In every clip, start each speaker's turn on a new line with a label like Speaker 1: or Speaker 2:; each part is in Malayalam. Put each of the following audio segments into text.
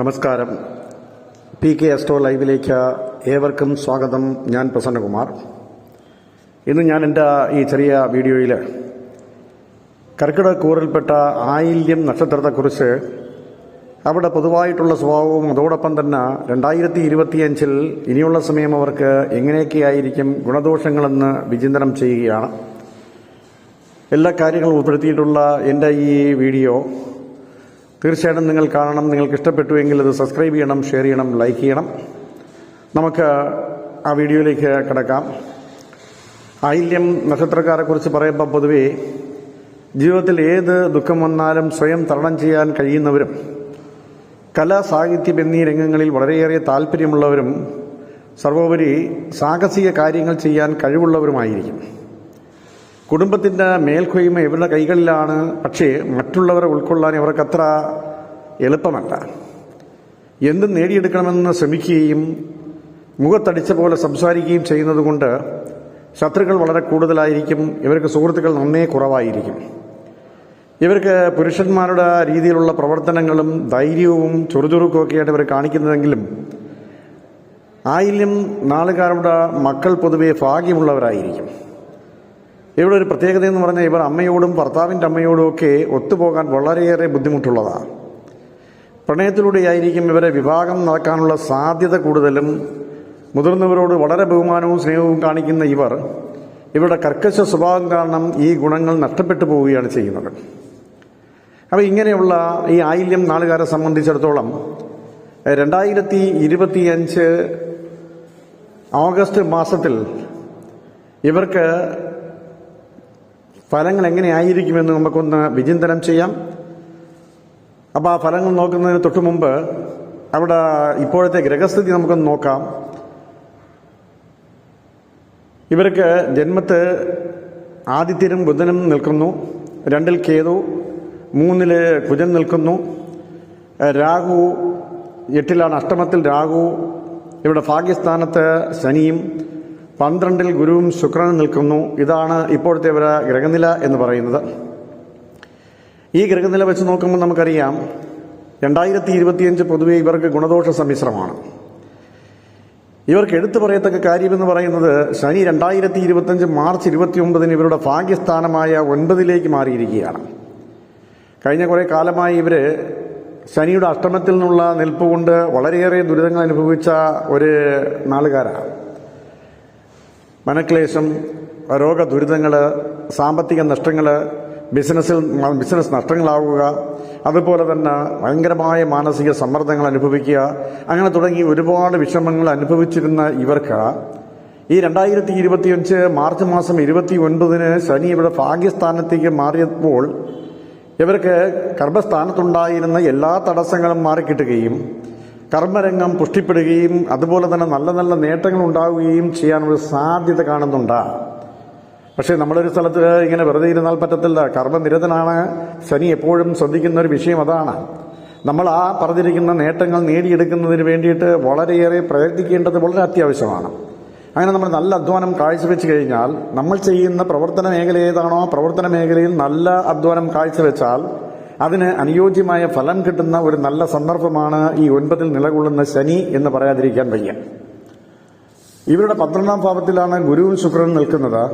Speaker 1: നമസ്കാരം. പി കെ എസ്ട്രോ ലൈവിലേക്ക് ഏവർക്കും സ്വാഗതം. ഞാൻ പ്രസന്നകുമാർ. ഇന്ന് ഞാൻ എന്റെ ഈ ചെറിയ വീഡിയോയിൽ കർക്കിടക കൂറിൽപ്പെട്ട ആയില്യം നക്ഷത്രത്തെക്കുറിച്ച് അവിടെ പൊതുവായിട്ടുള്ള സ്വഭാവവും അതോടൊപ്പം തന്നെ രണ്ടായിരത്തി ഇരുപത്തിയഞ്ചിൽ ഇനിയുള്ള സമയം അവർക്ക് എങ്ങനെയൊക്കെയായിരിക്കും ഗുണദോഷങ്ങളെന്ന് വിചിന്തനം ചെയ്യുകയാണ്. എല്ലാ കാര്യങ്ങളും ഉൾപ്പെടുത്തിയിട്ടുള്ള എന്റെ ഈ വീഡിയോ തീർച്ചയായിട്ടും നിങ്ങൾ കാണണം നിങ്ങൾക്ക് ഇഷ്ടപ്പെട്ടുവെങ്കിൽ അത് സബ്സ്ക്രൈബ് ചെയ്യണം ഷെയർ ചെയ്യണം ലൈക്ക് ചെയ്യണം. നമുക്ക് ആ വീഡിയോയിലേക്ക് കിടക്കാം. ആയില്യം നക്ഷത്രക്കാരെക്കുറിച്ച് പറയുമ്പോൾ പൊതുവേ ജീവിതത്തിൽ ഏത് ദുഃഖം വന്നാലും സ്വയം തരണം ചെയ്യാൻ കഴിയുന്നവരും കല സാഹിത്യം എന്നീ രംഗങ്ങളിൽ വളരെയേറെ താല്പര്യമുള്ളവരും സർവോപരി സാഹസിക കാര്യങ്ങൾ ചെയ്യാൻ കഴിവുള്ളവരുമായിരിക്കും. കുടുംബത്തിന്റെ മേൽക്കൊയ്മ ഇവരുടെ കൈകളിലാണ്. പക്ഷേ മറ്റുള്ളവരെ ഉൾക്കൊള്ളാൻ ഇവർക്കത്ര എളുപ്പമല്ല. എന്തും നേടിയെടുക്കണമെന്ന് ശ്രമിക്കുകയും മുഖത്തടിച്ച പോലെ സംസാരിക്കുകയും ചെയ്യുന്നതുകൊണ്ട് ശത്രുക്കൾ വളരെ കൂടുതലായിരിക്കും. ഇവർക്ക് സുഹൃത്തുക്കൾ നന്നേ കുറവായിരിക്കും. ഇവർക്ക് പുരുഷന്മാരുടെ രീതിയിലുള്ള പ്രവർത്തനങ്ങളും ധൈര്യവും ചുറുചുറുക്കും ഒക്കെയായിട്ട് ഇവർ കാണിക്കുന്നതെങ്കിലും ആയില്യം നാളുകാരുടെ മക്കൾ പൊതുവെ ഭാഗ്യമുള്ളവരായിരിക്കും. ഇവിടെ ഒരു പ്രത്യേകത എന്ന് പറഞ്ഞാൽ ഇവർ അമ്മയോടും ഭർത്താവിന്റെ അമ്മയോടും ഒക്കെ ഒത്തുപോകാൻ വളരെയേറെ ബുദ്ധിമുട്ടുള്ളതാണ്. പ്രണയത്തിലൂടെയായിരിക്കും ഇവരെ വിവാഹം നടക്കാനുള്ള സാധ്യത കൂടുതലും. മുതിർന്നവരോട് വളരെ ബഹുമാനവും സ്നേഹവും കാണിക്കുന്ന ഇവർ ഇവരുടെ കർക്കശ സ്വഭാവം കാരണം ഈ ഗുണങ്ങൾ നഷ്ടപ്പെട്ടു പോവുകയാണ് ചെയ്യുന്നത്. അപ്പോൾ ഇങ്ങനെയുള്ള ഈ ആയില്യം നാളുകാരെ സംബന്ധിച്ചിടത്തോളം രണ്ടായിരത്തി ഇരുപത്തിയഞ്ച് ഓഗസ്റ്റ് മാസത്തിൽ ഇവർക്ക് ഫലങ്ങൾ എങ്ങനെയായിരിക്കുമെന്ന് നമുക്കൊന്ന് വിചിന്തനം ചെയ്യാം. അപ്പോൾ ആ ഫലങ്ങൾ നോക്കുന്നതിന് തൊട്ടു മുമ്പ് അവിടെ ഇപ്പോഴത്തെ ഗ്രഹസ്ഥിതി നമുക്കൊന്ന് നോക്കാം. ഇവർക്ക് ജന്മത്ത് ആദിത്യനും ബുധനും നിൽക്കുന്നു. രണ്ടിൽ കേതു മൂന്നിൽ കുജൻ നിൽക്കുന്നു. രാഹു എട്ടിലാണ് അഷ്ടമത്തിൽ രാഹു. ഇവിടെ ഭാഗ്യസ്ഥാനത്ത് ശനിയും പന്ത്രണ്ടിൽ ഗുരുവും ശുക്രനും നിൽക്കുന്നു. ഇതാണ് ഇപ്പോഴത്തെ ഇവരെ ഗ്രഹനില എന്ന് പറയുന്നത്. ഈ ഗ്രഹനില വെച്ച് നോക്കുമ്പോൾ നമുക്കറിയാം രണ്ടായിരത്തി ഇരുപത്തിയഞ്ച് പൊതുവെ ഇവർക്ക് ഗുണദോഷ സമ്മിശ്രമാണ്. ഇവർക്ക് എടുത്തു പറയത്തക്ക കാര്യമെന്ന് പറയുന്നത് ശനി രണ്ടായിരത്തി ഇരുപത്തിയഞ്ച് മാർച്ച് ഇരുപത്തി ഒമ്പതിന് ഇവരുടെ ഭാഗ്യസ്ഥാനമായ ഒൻപതിലേക്ക് മാറിയിരിക്കുകയാണ്. കഴിഞ്ഞ കുറേ കാലമായി ഇവർ ശനിയുടെ അഷ്ടമത്തിൽ നിന്നുള്ള നിൽപ്പ് കൊണ്ട് വളരെയേറെ ദുരിതങ്ങൾ അനുഭവിച്ച ഒരു നാളുകാരാണ്. മനക്ലേശം രോഗ ദുരിതങ്ങൾ സാമ്പത്തിക നഷ്ടങ്ങൾ ബിസിനസ്സിൽ ബിസിനസ് നഷ്ടങ്ങളാവുക അതുപോലെ തന്നെ ഭയങ്കരമായ മാനസിക സമ്മർദ്ദങ്ങൾ അനുഭവിക്കുക അങ്ങനെ തുടങ്ങി ഒരുപാട് വിഷമങ്ങൾ അനുഭവിച്ചിരുന്ന ഇവർക്ക് ഈ രണ്ടായിരത്തി ഇരുപത്തിയഞ്ച് മാർച്ച് മാസം ഇരുപത്തി ഒൻപതിന് ശനി ഇവിടെ ഭാഗ്യസ്ഥാനത്തേക്ക് മാറിയപ്പോൾ ഇവർക്ക് ഗർഭസ്ഥാനത്തുണ്ടായിരുന്ന എല്ലാ തടസ്സങ്ങളും മാറിക്കിട്ടുകയും കർമ്മരംഗം പുഷ്ടിപ്പെടുകയും അതുപോലെ തന്നെ നല്ല നല്ല നേട്ടങ്ങൾ ഉണ്ടാവുകയും ചെയ്യാനുള്ള സാധ്യത കാണുന്നുണ്ട്. പക്ഷേ നമ്മളൊരു സ്ഥലത്ത് ഇങ്ങനെ വെറുതെ ഇരുന്നാൽ പറ്റത്തില്ല. കർമ്മനിരതനാണ്. ശനി എപ്പോഴും ശ്രദ്ധിക്കുന്ന ഒരു വിഷയം അതാണ്. നമ്മൾ ആ പറഞ്ഞിരിക്കുന്ന നേട്ടങ്ങൾ നേടിയെടുക്കുന്നതിന് വേണ്ടിയിട്ട് വളരെയേറെ പ്രയത്നിക്കേണ്ടത് വളരെ അത്യാവശ്യമാണ്. അങ്ങനെ നമ്മൾ നല്ല അധ്വാനം കാഴ്ചവെച്ച് കഴിഞ്ഞാൽ നമ്മൾ ചെയ്യുന്ന പ്രവർത്തന മേഖല ഏതാണോ പ്രവർത്തന മേഖലയിൽ നല്ല അധ്വാനം കാഴ്ചവെച്ചാൽ അതിന് അനുയോജ്യമായ ഫലം കിട്ടുന്ന ഒരു നല്ല സന്ദർഭമാണ് ഈ ഒൻപതിൽ നിലകൊള്ളുന്ന ശനി എന്ന് പറയാതിരിക്കാൻ വയ്യ. ഇവരുടെ പന്ത്രണ്ടാം ഭാവത്തിലാണ് ഗുരുവും ശുക്രനും നിൽക്കുന്നത്.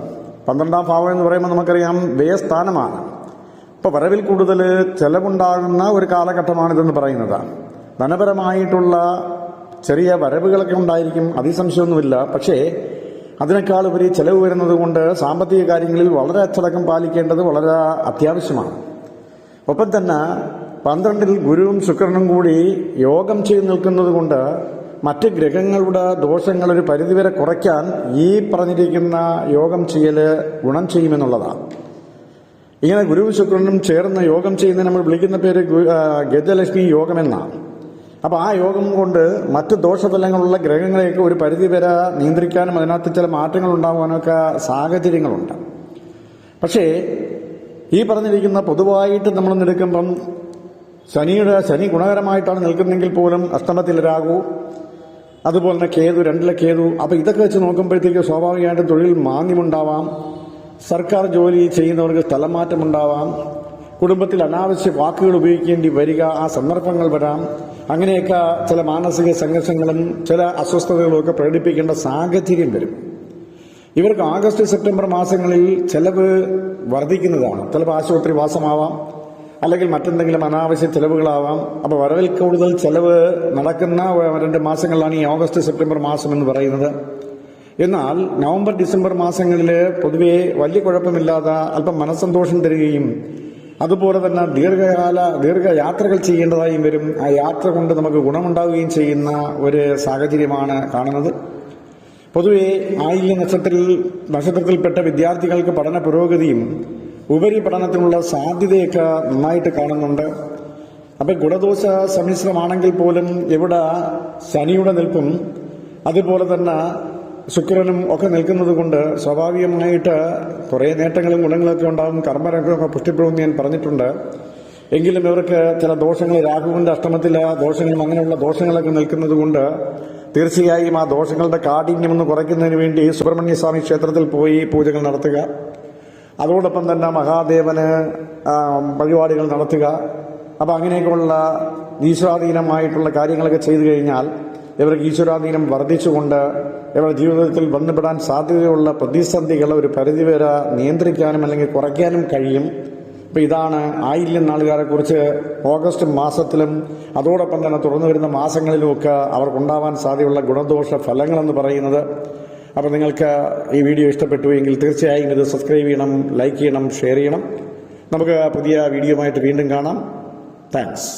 Speaker 1: പന്ത്രണ്ടാം ഭാവം എന്ന് പറയുമ്പോൾ നമുക്കറിയാം വ്യയസ്ഥാനമാണ്. ഇപ്പോൾ വരവിൽ കൂടുതൽ ചെലവുണ്ടാകുന്ന ഒരു കാലഘട്ടമാണിതെന്ന് പറയുന്നത്. ധനപരമായിട്ടുള്ള ചെറിയ വരവുകളൊക്കെ ഉണ്ടായിരിക്കും അതിസംശയമൊന്നുമില്ല പക്ഷേ അതിനേക്കാൾ ഉപരി ചെലവ് വരുന്നത് കൊണ്ട് സാമ്പത്തിക കാര്യങ്ങളിൽ വളരെ അച്ചടക്കം പാലിക്കേണ്ടത് വളരെ അത്യാവശ്യമാണ്. ഒപ്പം തന്നെ പന്ത്രണ്ടിൽ ഗുരുവും ശുക്രനും കൂടി യോഗം ചെയ്ത് നിൽക്കുന്നത് കൊണ്ട് മറ്റ് ഗ്രഹങ്ങളുടെ ദോഷങ്ങൾ ഒരു പരിധിവരെ കുറയ്ക്കാൻ ഈ പറഞ്ഞിരിക്കുന്ന യോഗം ചെയ്യൽ ഗുണം ചെയ്യുമെന്നുള്ളതാണ്. ഇങ്ങനെ ഗുരുവും ശുക്രനും ചേർന്ന് യോഗം ചെയ്യുന്നതിന് നമ്മൾ വിളിക്കുന്ന പേര് ഗജലക്ഷ്മി യോഗമെന്നാണ് അപ്പോൾ ആ യോഗം കൊണ്ട് മറ്റ് ദോഷഫലങ്ങളുള്ള ഗ്രഹങ്ങളെയൊക്കെ ഒരു പരിധിവരെ നിയന്ത്രിക്കാനും അതിനകത്ത് ചില മാറ്റങ്ങൾ ഉണ്ടാകാനൊക്കെ സാഹചര്യങ്ങളുണ്ട്. പക്ഷേ ഈ പറഞ്ഞിരിക്കുന്ന പൊതുവായിട്ട് നമ്മൾ എടുക്കുമ്പം ശനിയുടെ ശനി ഗുണകരമായിട്ടാണ് നിൽക്കുന്നതെങ്കിൽ പോലും അഷ്ടമത്തിൽ രാഹു അതുപോലെ തന്നെ കേതു രണ്ടിലെ കേതു അപ്പോൾ ഇതൊക്കെ വെച്ച് നോക്കുമ്പോഴത്തേക്ക് സ്വാഭാവികമായിട്ടും തൊഴിൽ മാന്യമുണ്ടാവാം സർക്കാർ ജോലി ചെയ്യുന്നവർക്ക് സ്ഥലമാറ്റമുണ്ടാവാം. കുടുംബത്തിൽ അനാവശ്യ വാക്കുകൾ ഉപയോഗിക്കേണ്ടി വരിക ആ സന്ദർഭങ്ങൾ വരാം. അങ്ങനെയൊക്കെ ചില മാനസിക സംഘർഷങ്ങളും ചില അസ്വസ്ഥതകളും ഒക്കെ പ്രകടിപ്പിക്കേണ്ട സാഹചര്യം വരും. ഇവർക്ക് ആഗസ്റ്റ് സെപ്റ്റംബർ മാസങ്ങളിൽ ചെലവ് വർദ്ധിക്കുന്നതാണ്. ചിലപ്പോൾ ആശുപത്രി വാസമാവാം അല്ലെങ്കിൽ മറ്റെന്തെങ്കിലും അനാവശ്യ ചെലവുകളാവാം. അപ്പോൾ വരവിൽ കൂടുതൽ ചെലവ് നടക്കുന്ന രണ്ട് മാസങ്ങളിലാണ് ഈ ഓഗസ്റ്റ് സെപ്റ്റംബർ മാസം എന്ന് പറയുന്നത്. എന്നാൽ നവംബർ ഡിസംബർ മാസങ്ങളിൽ പൊതുവെ വലിയ കുഴപ്പമില്ലാതെ അല്പം മനസ്സന്തോഷം തരികയും അതുപോലെ തന്നെ ദീർഘകാല ദീർഘയാത്രകൾ ചെയ്യേണ്ടതായും വരും. ആ യാത്ര കൊണ്ട് നമുക്ക് ഗുണമുണ്ടാവുകയും ചെയ്യുന്ന ഒരു സാഹചര്യമാണ് കാണുന്നത്. പൊതുവെ ആയില്യ നക്ഷത്രത്തിൽ നക്ഷത്രത്തിൽപ്പെട്ട വിദ്യാർത്ഥികൾക്ക് പഠന പുരോഗതിയും ഉപരി ഉപരിപഠനത്തിനുള്ള സാധ്യതയൊക്കെ നന്നായിട്ട് കാണുന്നുണ്ട്. അപ്പം ഗുണദോഷ സമ്മിശ്രമാണെങ്കിൽ പോലും എവിടെ ശനിയുടെ നിൽപ്പും അതുപോലെ തന്നെ ശുക്രനും ഒക്കെ നിൽക്കുന്നത് കൊണ്ട് സ്വാഭാവികമായിട്ട് കുറേ നേട്ടങ്ങളും ഗുണങ്ങളൊക്കെ ഉണ്ടാകും കർമ്മരംഗമൊക്കെ പുഷ്ടിപ്പെടുമെന്ന് ഞാൻ പറഞ്ഞിട്ടുണ്ട്. എങ്കിലും ഇവർക്ക് ചില ദോഷങ്ങൾ രാഹുവിന്റെ ആ ദോഷങ്ങളും അങ്ങനെയുള്ള ദോഷങ്ങളൊക്കെ നിൽക്കുന്നത് കൊണ്ട് തീർച്ചയായും ആ ദോഷങ്ങളുടെ കാഠിന്യം ഒന്ന് കുറയ്ക്കുന്നതിന് വേണ്ടി സുബ്രഹ്മണ്യ സ്വാമി ക്ഷേത്രത്തിൽ പോയി പൂജകൾ നടത്തുക. അതോടൊപ്പം തന്നെ മഹാദേവന് വഴിപാടുകൾ നടത്തുക. അപ്പം അങ്ങനെയൊക്കെയുള്ള ഈശ്വരാധീനമായിട്ടുള്ള കാര്യങ്ങളൊക്കെ ചെയ്തു കഴിഞ്ഞാൽ ഇവർക്ക് ഈശ്വരാധീനം വർദ്ധിച്ചുകൊണ്ട് ഇവരുടെ ജീവിതത്തിൽ വന്നുപെടാൻ സാധ്യതയുള്ള പ്രതിസന്ധികളെ ഒരു പരിധിവരെ നിയന്ത്രിക്കാനും അല്ലെങ്കിൽ കുറയ്ക്കാനും കഴിയും. ഇപ്പം ഇതാണ് ആയില്യം നാളുകാരെ കുറിച്ച് ഓഗസ്റ്റ് മാസത്തിലും അതോടൊപ്പം തന്നെ തുറന്നു വരുന്ന മാസങ്ങളിലുമൊക്കെ അവർക്കുണ്ടാവാൻ സാധ്യതയുള്ള ഗുണദോഷ ഫലങ്ങളെന്ന് പറയുന്നത്. അപ്പോൾ നിങ്ങൾക്ക് ഈ വീഡിയോ ഇഷ്ടപ്പെട്ടു എങ്കിൽ തീർച്ചയായും ഇത് സബ്സ്ക്രൈബ് ചെയ്യണം ലൈക്ക് ചെയ്യണം ഷെയർ ചെയ്യണം. നമുക്ക് പുതിയ വീഡിയോയുമായിട്ട് വീണ്ടും കാണാം. താങ്ക്സ്